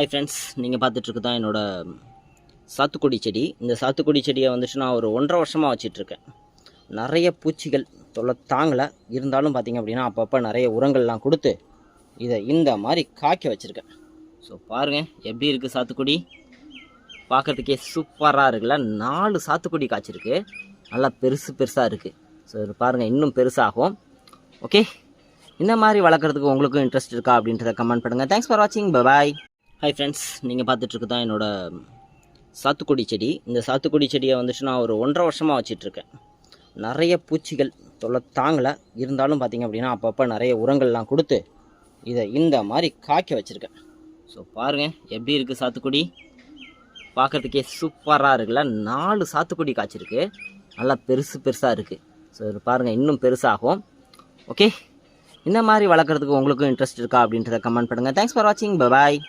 Hi friends நீங்கள் பார்த்துட்ருக்கு தான் என்னோடய சாத்துக்குடி செடி. இந்த சாத்துக்குடி செடியை வந்துட்டு நான் ஒரு ஒன்றரை வருஷமாக வச்சிட்ருக்கேன். நிறைய பூச்சிகள் தொல்லை தாங்கலை. இருந்தாலும் பார்த்தீங்க அப்படின்னா அப்பப்போ நிறைய உரங்கள்லாம் கொடுத்து இதை இந்த மாதிரி காய்க்க வச்சுருக்கேன். ஸோ பாருங்கள் எப்படி இருக்குது சாத்துக்குடி? பார்க்குறதுக்கே சூப்பராக இருக்குல்ல. நாலு சாத்துக்குடி காய்ச்சிருக்கு. நல்லா பெருசு பெருசாக இருக்குது ஸோ பாருங்கள் இன்னும் பெருசாகும். ஓகே இந்த மாதிரி வளர்க்குறதுக்கு உங்களுக்கும் இன்ட்ரெஸ்ட் இருக்கா அப்படின்றத கமெண்ட் பண்ணுங்கள் தேங்க்ஸ் ஃபார் வாட்சிங் பாய் ஹாய் ஃப்ரெண்ட்ஸ் நீங்கள் பார்த்துட்ருக்கு தான் என்னோடய சாத்துக்குடி செடி. இந்த சாத்துக்குடி செடியை வந்துட்டு நான் ஒரு ஒன்றரை வருஷமாக வச்சிட்ருக்கேன். நிறைய பூச்சிகள் தொல்லை தாங்கலை. இருந்தாலும் பார்த்தீங்க அப்படின்னா அப்பப்போ நிறைய உரங்கள்லாம் கொடுத்து இதை இந்த மாதிரி காய்க்க வச்சுருக்கேன். ஸோ பாருங்கள் எப்படி இருக்குது சாத்துக்குடி? பார்க்குறதுக்கே சூப்பராக இருக்குல்ல. நாலு சாத்துக்குடி காய்ச்சிருக்கு. நல்லா பெருசு பெருசாக இருக்குது ஸோ இது பாருங்கள் இன்னும் பெருசாகும். ஓகே இந்த மாதிரி வளர்க்குறதுக்கு உங்களுக்கும் இன்ட்ரெஸ்ட் இருக்கா அப்படின்றத கமெண்ட் பண்ணுங்கள் தேங்க்ஸ் ஃபார் வாட்சிங் பாய்